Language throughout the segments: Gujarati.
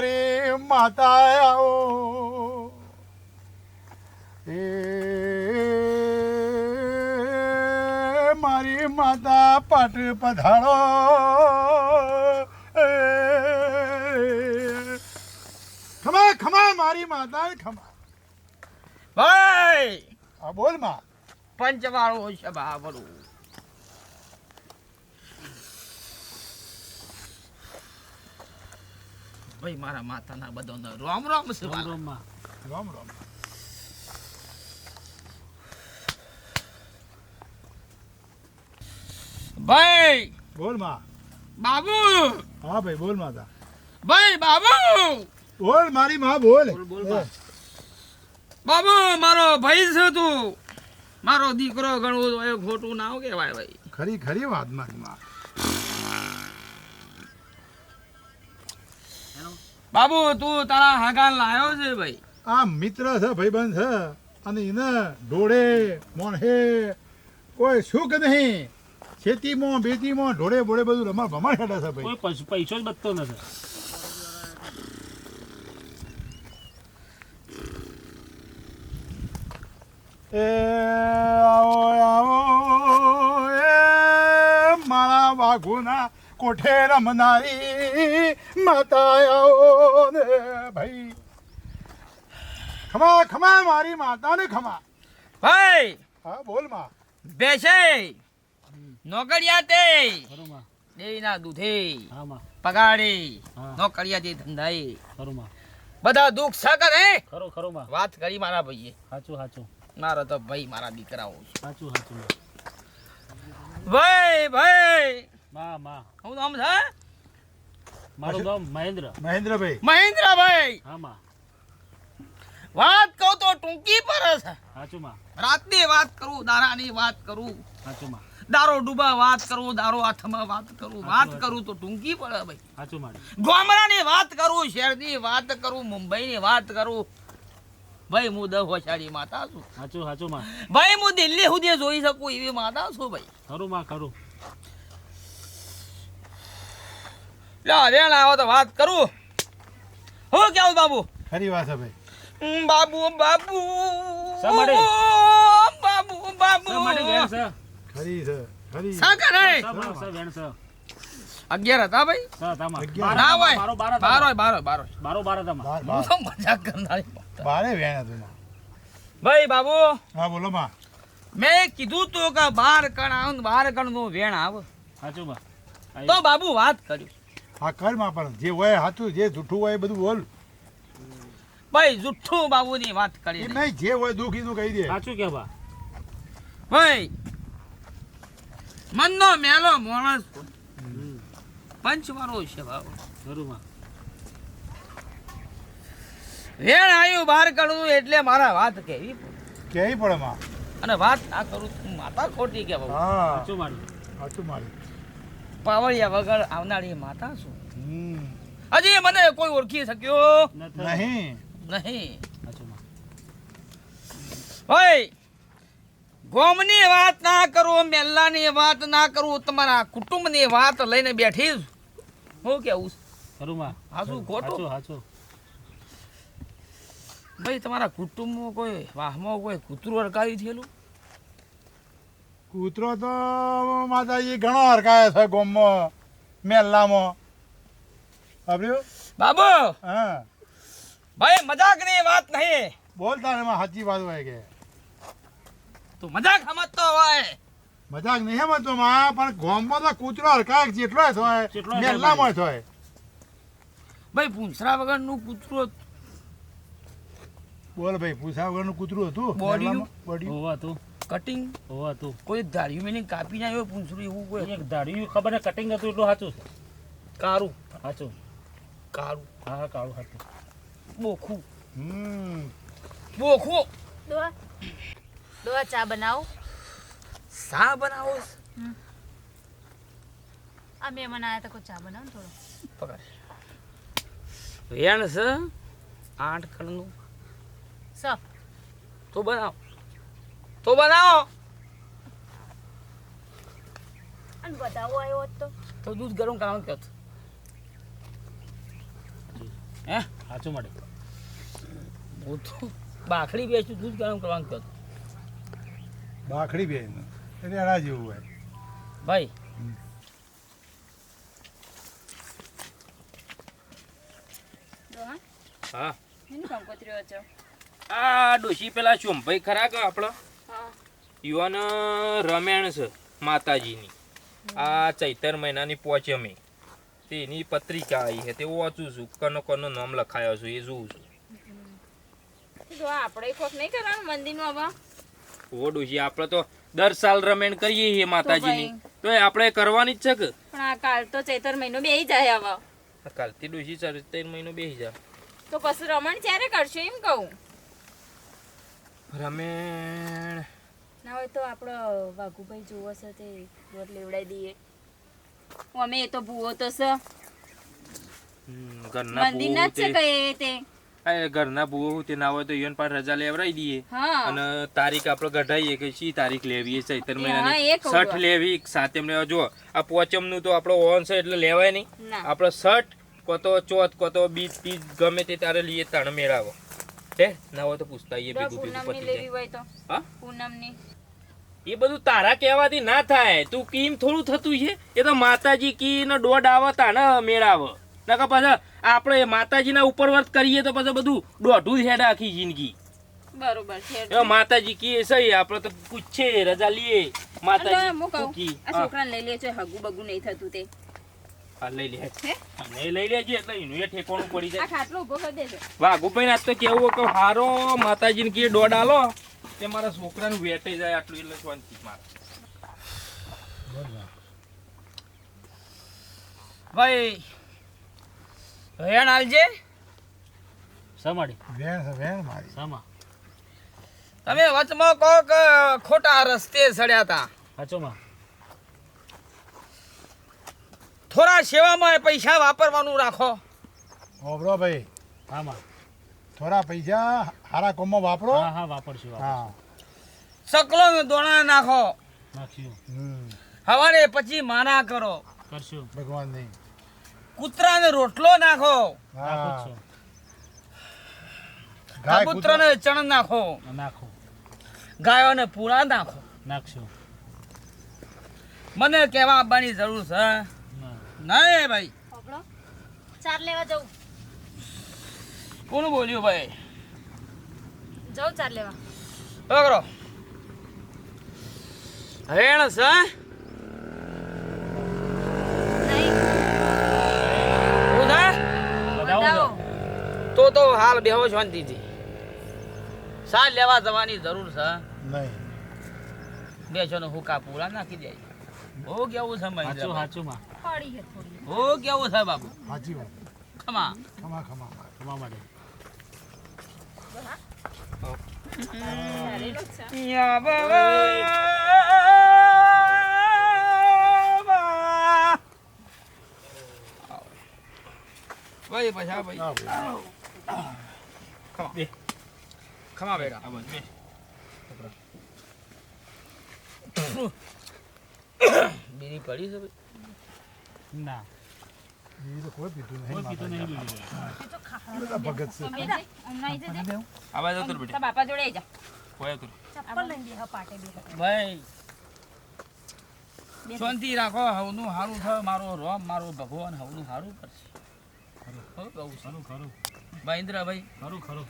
મારી માતા આવો એ મારી માતા પાટ પધારો. ખમા ખમા મારી માતા ખમા. ભાઈ! આ બોલમાં. પંચવાળો છે બાબરું ભાઈ મારા માતાના બધાનો રામ રામ છે. રોમમાં. રામ રામ. ભાઈ બોલમાં બાબુ. હા ભાઈ બોલ માતા ભાઈ બાબુ. બોલ મારી માં બોલ. બોલ, બોલ, બા. બાબુ મારો ભાઈ છે તું. મારો દીકરો ઘણું એ ખોટું ના કહેવાય ભાઈ. ખરી ખરી વાત મારી માં. બાબુ તું તારા હાગાન લાયો છે ભાઈ. આ મિત્ર છે ભાઈબંધ છે અને એને ઢોળે મોણહે કોઈ સુખ નહીં. ખેતીમાં બેતીમાં ઢોળે બોળે બધું રમા ભમા હેડે છે ભાઈ. કોઈ પૈસો પૈસો જ બચતો નથી. એ આવો આવો એ મારા વાઘુના કોઠે રમનારી માતા આવો ને ભાઈ. ખમા ખમા મારી માતાને ખમા. ભાઈ હા બોલમાં. બેસે. નોકરિયા તે દેવીના દૂધે. પગાડે. નોકરિયા તે ધંધાએ. બધા દુઃખ સગન હે ખરો ખરોમાં વાત કરી મારા ભાઈએ. સાચું સાચું મારા તો ભાઈ મારા દીકરાઓ સાચું સાચું ભાઈ ભાઈ. માં માં. હું નામ છે? મારું નામ મહેન્દ્ર. મહેન્દ્રભાઈ. મહેન્દ્રભાઈ! હા માં. વાત કહું તો ટૂંકી પર છે. સાચું માં. રાતની વાત કરું દારાની વાત કરું. સાચું માં. દારો ડૂબા વાત કરું દારો હાથમાં વાત કરું. વાત કરું તો ટૂંકી પડે ભાઈ. સાચું મારે ગામડાની વાત કરું શહેરની વાત કરું મુંબઈની વાત કરું. ભાઈ હું દહ વસાડી માતા છું. સાચું સાચું માં. ભાઈ હું દિલ્હી સુધી જોઈ શકું એવી માતા છું ભાઈ. ખરું માં ખરું. લે રેણ આવો તો વાત કરું. હું કેવું બાબુ? ખરી વાત છે ભાઈ બાબુ બાબુ. શા બાબુ બાબુ. શા વેણ છે? ખરી છે ખરી સાકર હે વેણ છે અગિયાર હતા ભાઈ. ના હોય. બારો બાર હતા. બાર હોય બાર હોય બાર હોય. બારો બાર હતા હું તો મજાક કરનારી બારે વેણ હતું ભાઈ બાબુ. હા બોલો માં. મેં કીધું તું કે બાર કણ આવ બાર કણનું વેણ આવ. સાચું બા તો બાબુ વાત કર્યું. હા કરમાં પણ જે હોય સાચું જે જૂઠું હોય એ બધું બોલ. ભાઈ જુઠ્ઠું બાબુની વાત કરી એ દે. નહીં જે હોય દુઃખ એનું કહી દે. સાચું કે બા? ભાઈ મનનો મેલો માણસ પંચવાળો છે બાબુ. ખરું માં વેણ આવ્યું બહાર કાઢવું એટલે મારા વાત કેવી પડે. ક્યાંય પડે માં? અને વાત ના કરું તું માતા ખોટી કે બાબુ? હા. સાચું મારું સાચું મારી પાવળિયા વગર આવનારી માતા છું હજી મને કોઈ ઓળખી શક્યો? નહીં. નહીં. ભાઈ ગોમની વાત ના કરો મેલ્લાની વાત ના કરો તમારા કુટુંબની વાત લઈને બેઠી છું. હું કેવું? છે? ખરું માં. હાચું ખોટું? સાચું સાચું ભાઈ તમારા કુટુંબમાં કોઈ વાહમાં કોઈ કૂતરું અડકાવી થયેલું? કૂતરો તો માતાજી ઘણો હરકાય છે ગોમમાં મેલ્લામાં સાંભળ્યું? બાબુ! હા. ભાઈ મજાકની વાત નહીં. બોલતા ને સાચી વાત હોય કે? તું મજાક સમજતો હોય. મજાક નહીં સમજતો માં પણ ગોમમાં તો કૂતરો હરકાય જેટલો હોય મેલ્લામાં હોય. ભાઈ પૂંછરા વગરનું કૂતરું બોલ ભાઈ પૂછા વગરનું કૂતરું હતું? બોડી બોડી બોડિયું. હોવા તું. કટિંગ હોવા તું. કોઈ ધાર્યું મેં કાપી નાખ્યો પૂંછરું એવું કોઈ એક ધાર્યું ખબર ને કટિંગ હતું એટલું સાચું. છે કારું. સાચું. કારું. હા હા કાળું સાચું બોખું. હમ. બોખું. દોવા. દોવા ચા બનાવો. સા બનાવો? આ મહેમાન આવ્યા હતા કોઈ ચા બનાવો ને થોડો? પકડ. વેણ છે આઠ કણનું સફ તો બનાવો. તો બનાવો. અને બતાવો આવ્યો હોત તો. તો દૂધ ગરમ કરવાનું કહો હે? સાચું મળે હું તો બાખડી બેસું દૂધ ગરમ કરવાનું કહો બાખડી બેન રેડા જેવું હોય. ભાઈ હા. આ ડોશી પેલા ચોંભાઈ ખરા કે આપણો? યુવાન રમેણ છે માતાજીની. આ ચૈતર મહિનાની પોચમી તેની પત્રિકા આવી છે તે વાંચું છું કનો કનો નામ લખાયો છું એ જોઉં છું. જો આપણે કોક નહીં કરવાનું મંદિરનું હવે ઓ આપણે તો દર સાલ રમેણ કરીએ છીએ માતાજીની. તો આપણે કરવાની જ છે કે? પણ આ કાલ તો ચૈતર મહિનો બેહી જાય હવે કાલથી ડોશી ચૈતર મહિનો બેસી જાય. તો કશું રમણ ક્યારે કરશો એમ કહું? રમેણ તો આપણો વાઘુભાઈ જુઓ છે તે દોર લેવડાવી દઈએ. અમે એ તો ભૂવો તો છે. ઘરના મંદિરના જ છે કઈ તે. આ ઘરના ભૂવો તે ના હોય તો ઈવન પાસે રજા લેવડાવી દઈએ. અને તારીખ આપણે કઢાઈએ કે શી તારીખ લેવી ચૈતર મહિનાની. છું. લેવી સાતમ લેવા જો આ પોચમનું તો આપણો ઓન છે એટલે લેવાય નહીં. આપણે છઠ કોતો ચોથ કોતો બીજ તીજ ગમે તે તારે લઈએ તાણે મેળાવો. હે? ના હોય તો પૂછતા આઈએ તો ભેગું ભેગું પૂનમની લેવી હોય તો. હા? પૂનમની. એ બધું તારા કહેવાથી ના થાય. તું કીમ થોડું થતું છે? એ તો માતાજી કી ને દોડ આવે તાણે મેળાવ. નકર પાછા આપણે માતાજીના ઉપર વર્ત કરીએ તો પાછા બધું દોઢું હેડ આખી જિંદગી. બરોબર છે. માતાજી કી સહી આપણે તો પૂછે રજા લઈએ. માતાજી આ છોકરાને લઈ લેજો હગુ બગુ નહીં થતું તે. લઈ લે. હે? લઈ લેજે એટલે એનું એ ઠેકોણું પડી જાય. ખાટલો ઊભો કરી દેજો. વાઘુભાઈ આજ તો કેવું કે હારો માતાજીને કી દોડ આલો તે મારા છોકરાનું વેટે જાય આટલું એટલે શાંતિ મારે. ભાઈ આલજે. વેણ વેણ મારી. શામાં તમે વચમાં કહો કે ખોટા રસ્તે ચડ્યા હતા. સાચુંમાં થોડા સેવામાં પૈસા વાપરવાનું રાખો. ઓબરો ભાઈ આમાં થોડા પૈસા હારા કોમમાં વાપરો. હા હા વાપરશું. હા. સકલો દોણા નાખો. નાખ્યું હમ. હવારે પછી માના કરો. કરશું. ભગવાન નહીં કૂતરાને રોટલો નાખો. કબૂતરને ચણ નાખો. નાખો. ગાયોને પૂરા નાખો. નાખશું. મને કહેવા આવવાની જરૂર છે. ના નહીં ભાઈ. ચાર લેવા જવું કોણ બોલ્યું ભાઈ? જવું ચાર લેવા. પકડો. રેણ છે હું? તો તો હાલ બેહો શાંતિથી. સાર લેવા જવાની જરૂર છે. નહીં. બેસો ને હુકા પૂરા નાખી દે બહુ કેવું છે સાચું સાચું સાચુંમાં પડી છે થોડી. ઓ કેવો છે બાબુ? સાચી વાત ખમા. ખમા ખમા ખમા માટે યા બાબા. ભાઈ પછા ભાઈ. ખમા. બે. ખમા બેટા આ બધું બીડી પડી છે ભાઈ. ના એ તો કોઈ પીતું કોઈ પીતું નહીં માતાજી. બીજું બધા ભગત છે મમ્મી જા, હમણાં આવી જજે. આ બાજુ ઉતર બેટા બાપા જોડે આવી જા કોઈ ઉતર ચપ્પલ લઈને બેહો પાટે બેહો. ભાઈ શાંતિ રાખો હવનું સારું થાય મારો રોમ મારો ભગવાન હવનું સારું કરશે હો, કહું ખરું ખરું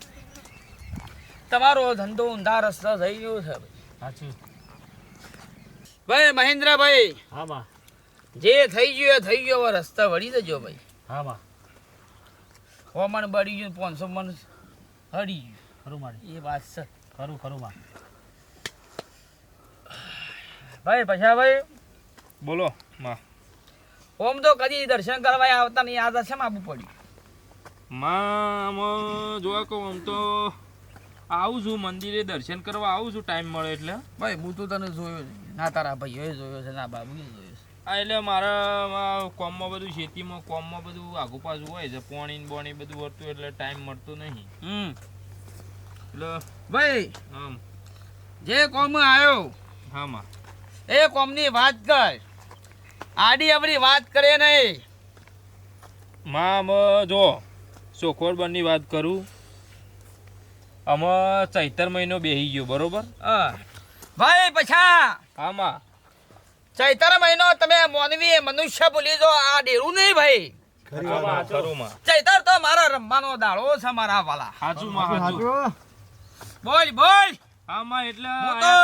તમારો ધંધો ઊંધા રસ્તા થઈ ગયો છે ભાઈ. મહેન્દ્રભાઈ હા જે થઈ ગયું એ થઈ ગયો રસ્તા વળી દેજો ભાઈ. હા માં સો મણ બળી ગયું પાંચસો મણ હળી ખરું મારે. એ વાત છે. ખરું ખરું માં ભાઈ પછા ભાઈ? બોલો માં. ઓમ તો કદી દર્શન કરવા આવતા નહીં આ દર્શન આપવું પડ્યું. માં જોવા કહું આમ તો આવું છું મંદિરે દર્શન કરવા આવું છું ટાઈમ મળે એટલે. ભાઈ હું તો તને જોયો ના તારા ભાઈઓએ જોયો છે ના બાબુએ જોયો એટલે મારા કોમમાં બધું ખેતીમાં કોમમાં બધું આગુ પાછું હોય છે પોણી ને બોણી બધું વળતું એટલે ટાઈમ મળતો નહીં. હમ. એટલે ભાઈ આમ. જે કોમ આવ્યો હામાં. એ કોમની વાત કર. આડી અવડી વાત કરે નહીં. માં જો જો બનની વાત કરું. આમાં ચૈતર મહિનો બેહી ગયો બરોબર? હા. ભાઈ પછા. આમાં ચૈતર મહિનો તમે મોનવી મનુષ્ય ભૂલી જો આ ડેરું નહીં ભાઈ. ચૈતર તો મારા રમવાનો દાડો છે મારા વાલા. હાચું. હાચું. બોલ બોલ. આમાં એટલે હું તો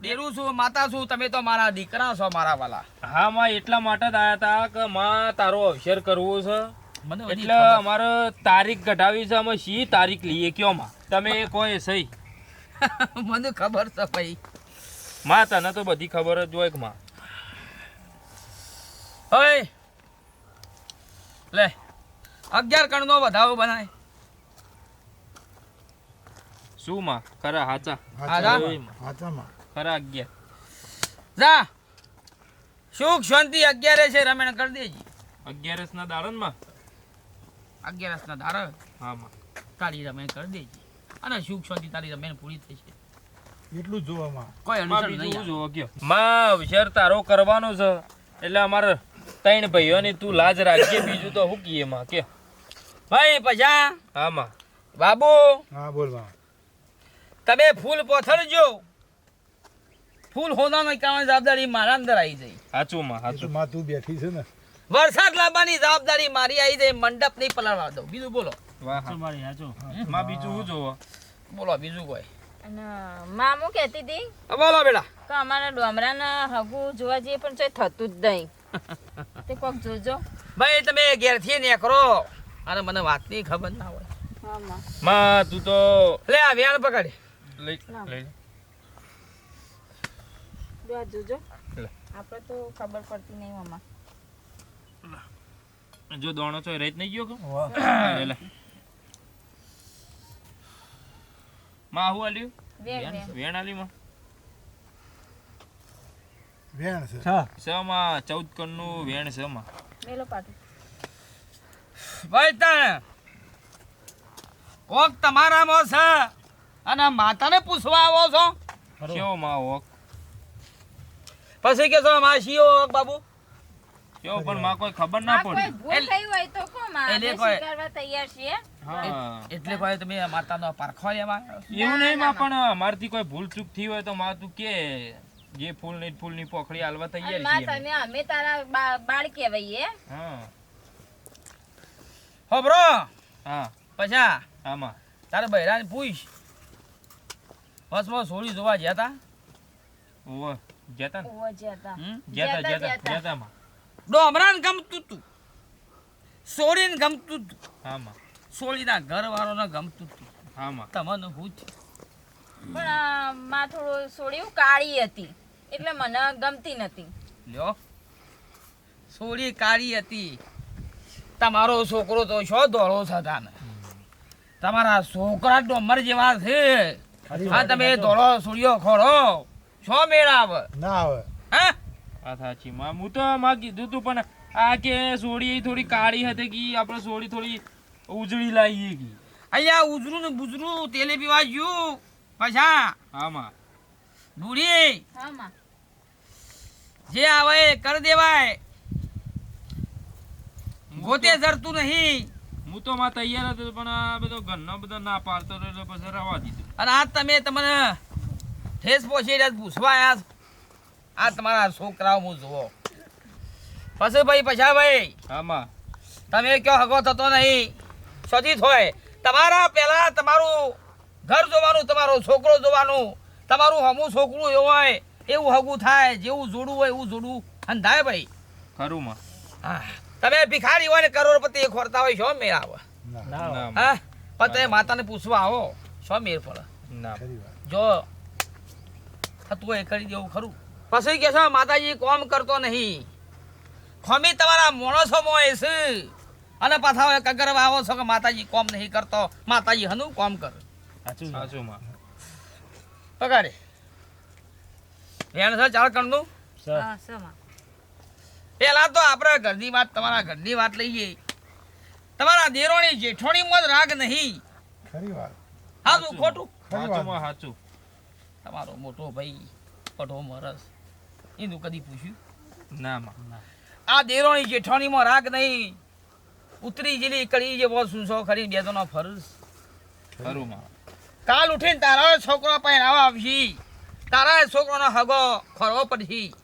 ડેરું છું માતા છું તમે તો મારા દીકરા છો મારા વાલા. હા માં એટલા માટે જ આયા હતા કે માં તારો અવસર કરવો છે. એટલે અમારે તારીખ ઘટાવી છે અમે શી તારીખ લઈએ કયો માં તમે કોઈ સહી? મને ખબર છે ભાઈ. માં તને તો બધી ખબર જ હોય કે માં. ઓય લે અગિયાર કણનો વધાવો બનાય. શું માં? ખરા હાચા. ખરા અગિયાર. જા. સુખ શાંતિ અગિયારે છે રમેણ કરી દેજી. અગિયારસ ના દાડો ને માં? અગિયારસ ના દાડા હા માં. તારી રમેણ કરી દેજી. અને સુખ શાંતિ તારી રમેણ પૂરી થશે એટલું જ જોવામાં. કોઈ માં નહીં જોવો ગયો માં વિચાર તારો કરવાનો છે. એટલે અમારે ત્રણ ભાઈઓની તું લાજ રાખજે બીજું તો હું કીએ માં કે ભાઈ પછા હા માં. બાબુ હા બોલમાં. તમે ફૂલ પોથરજો ફૂલ હોનાનો કારણે જવાબદારી મારા અંદર આવી જાય. સાચું માં સાચું માં તું બેઠી છે ને. વરસાદ લાવવાની જવાબદારી મારી આવી જાય મંડપ નહીં પલાળવા દઉં. બીજું બોલો. વાહ મારી સાચું માં બીજું હું જોવો? બોલો બીજું કોઈ. મામું કહેતી હતી બોલો બેટા. કે અમારા ડોમરાના હગુ જોવા જઈએ પણ ચોય થતું જ નહીં. તે કોક જોજો. ભાઈ તમે ઘેરથી નીકળો. અને મને વાતની ખબર ના હોય. હા માં માં તું તો લે આ વ્યાણ પકડ. લઈ લઈ જો જોજો. આપણે તો ખબર પડતી નહીં મામા. જો દોણો છો રેત નહીં ગયો કે? વાહ. લે લે માં આવું આલ્યું? વેણ આલી માં? વેણ છે. સમાં ચૌદ કણનું વેણ છે માં. મેલો પાટું. ભાઈ તણ કોક તમારામાં છે અને માતાને પૂછવા આવો છો? કેવો માં હોક પછી કે છો માસીઓ બાબુ? કેવો પણ માં કોઈ ખબર ના પડી. ભૂલ એટલે- થઈ હોય તો કો માં એટલે કોઈ- સ્વીકારવા તૈયાર છીએ. હા. એટલે કોઈ તમે માતાનો પારખો લેવા એવું નહીં માં પણ અમારથી કોઈ ભૂલ ચૂક થઈ હોય તો માં તું કે જે ફૂલની ફૂલની પોખડી હાલવા તૈયારમાં છીએ અમે. તમે અમે તારા બાળ કહેવાઈએ. હા. હો. બ્રો હા પછા આમાં તારે બૈરાને પૂછ. બસ બસ હોળી જોવા ગયા તા? ઓવો જતા ઓવો જે હતા હમ? જતા જતા, જતા જતા. જતા માં. ડોમરાને ગમતું તું. સોરીને ગમતું તું. હામાં. સોળીના ઘરવાળોને ગમતું તું. હામાં. તમને હું? પણ માં થોડું સોડિયું કાળી હતી. એટલે મને ગમતી નથી. લ્યો. સોળી કાળી હતી. તમારો છોકરો તો છો ધોળો સદાને તાને. તમારા છોકરા ડોમર જેવા છે. હા તમે ધોળો સોળીઓ ખોળો. છો મેળ આવે ના આવે હા? આ સાચી. માં હું તો માં કીધું તું પણ આ કે સોડી થોડી કાળી હતી કે આપણે સોડી થોડી ઉજળી લાવીએ કે. અહીંયા ઉજરું ને બુજરું તેલે પીવા ગયું. પછા. આમાં બુડી હા માં. જે આવે એ કરી દેવાય. ગોતે જરતું નહીં. હું તો માં તૈયાર હતો પણ આ બધો ઘરનો બધો ના પાડતો રહ્યો એટલે પછી રવા દીધું. અને આ તમે તમને ઠેસ પહોંચી રહ્યા પૂછવા આવ્યા. આ તમારા છોકરાઓ હું જુઓ. પછી ભાઈ પછા ભાઈ આમાં. તમે કયો હગો થતો નહીં? સજીત હોય. તમારા પહેલા તમારું ઘર જોવાનું તમારો છોકરો જોવાનું તમારું હમું છોકરું એવું હોય એવું હગું થાય જેવું જોડું હોય એવું જોડું અંધાય ભાઈ. ખરું માં હા. તમે ભિખારી હોય ને કરોડપતિ ખોરતા હોય શો મેર આવે? હા? પણ તમે માતાને પૂછવા આવો શો મેર પડે? ના. જો થતું હોય કરી દેવું ખરું. પછી કે છો માતાજી કોમ કરતો નહીં. ખોમી તમારા માણસો મોય છે અને પાછા હવે કગરવા આવો છો કે માતાજી કોમ નહીં કરતો. માતાજી હનું કોમ કર. સાચું. સાચું માં. પગાડે વેણ છે ચાર કણનું પેલા તો આપણે ઘરની વાત તમારા ઘરની વાત લઈએ. તમારા દેરોણી જેઠોણીમાં જ રાગ નહીં. ખરી વાત. હાચું ખોટું? સાચું સાચું તમારો મોટો ભાઈ પઢો મરસ. એનું કદી પૂછ્યું? ના માં. આ દેરોણી જેઠાણીમાં રાગ નહીં. ઉતરી જેલી કડી જે બહુ સુસો ખરી બે તો ફરસ ખરું માં. કાલ ઉઠીને તારા છોકરો પહેરાવા આવશી. તારા છોકરોનો હગો ખરવો પડશી.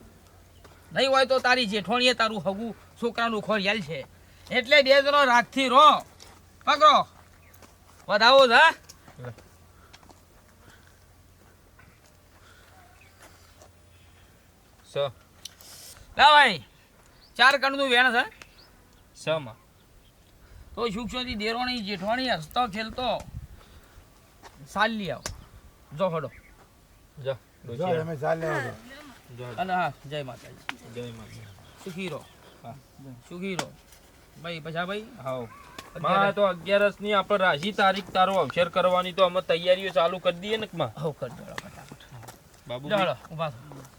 નહીં હોય તો તારી જેઠોણીએ તારું હગું છોકરાનું ખોરિયાલ છે. એટલે બે જણો રાખથી રો. પકડો. વધાવો જ હા? સ. લા ભાઈ ચાર કણનું વેણ છે. સ માં. તો સુખસોથી દેરવાણી જેઠવાણી હસતો ખેલતો. સાલ લઈ આવો. જો હડો. જો અમે ચાલ લેવા દો. અને હા જય માતાજી. જય માતા સુખી રહો. હા. સુખી રહો. ભાઈ પછા ભાઈ? હાવમાં તો અગિયારસની આપણે રાશી તારીખ તારો અવસર કરવાની તો અમે તૈયારીઓ ચાલુ કરી દઈએ ને માં? હવ કર દો ફટાફટ. બાબુ થો.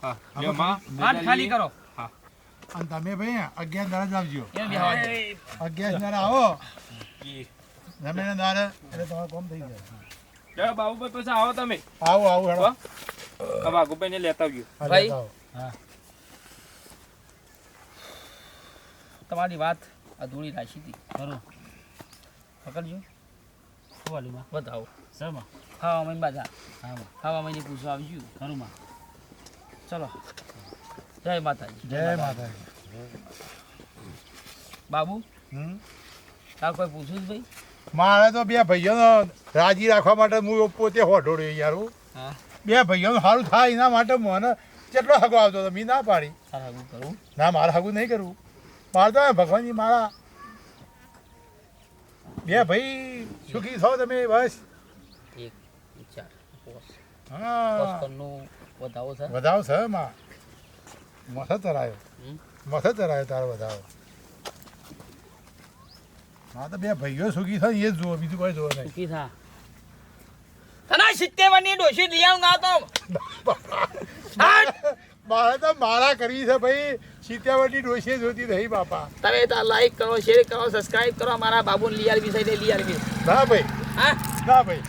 હા. લ્યો માં. હાથ ખાલી કરો. અને તમે ભાઈ અગિયાર દાડા જ આવજો. અગિયાર દાડા આવો. જમીને દાડે. એટલે તમારું કોમ થઈ જાય. બાબુભાઈ પછી આવો તમે. આવો આવો હેડો. બાબુભાઈ ને લેતા આવજો. ભાઈ. લેતા તમારી વાત અધૂરી રાખી હતી. ખરું પકડજો. બતાવો. શેમાં? ખાવા મહિને બાજા હા માં. ખાવા મહિને પૂછવા આવજો. ખરું માં. ચલો. જય માતાજી. જય માતાજી. બાબુ? હમ. તાર કોઈ પૂછ્યું છે ભાઈ મારે તો બે ભાઈઓનો રાજી રાખવા માટે હું પોતે હોઠોડ્યો યાર હું. બે ભાઈઓનું સારું થાય એના માટે મને કેટલો હગો આવતો હતો મેં ના પાડી. કરું? ના મારે હગું નહીં કરવું મારે તો ભગવાનજી મારા બે ભાઈ સુખી થો તમે બસ. એક ચાર હા. વધાવો છે? વધાવો છે માં મથે ચરાયો મથે ચરાયો તારો વધાવો. હા તો બે ભાઈઓ સુખી થાય એ જ જુઓ બીજું કોઈ જુઓ નહીં. સુખી થા. તને સિત્તેરની ડોશી આવું ના તો. મારે તો મારા કરવી છે ભાઈ. સીત્યાવટી ડોશી જોતી નહીં બાપા. તમે તાર લાઈક કરો શેર કરો સબસ્ક્રાઇબ કરો મારા બાબુને લિયાર વિષય લઈ આવી ના ભાઈ. હા? ના ભાઈ.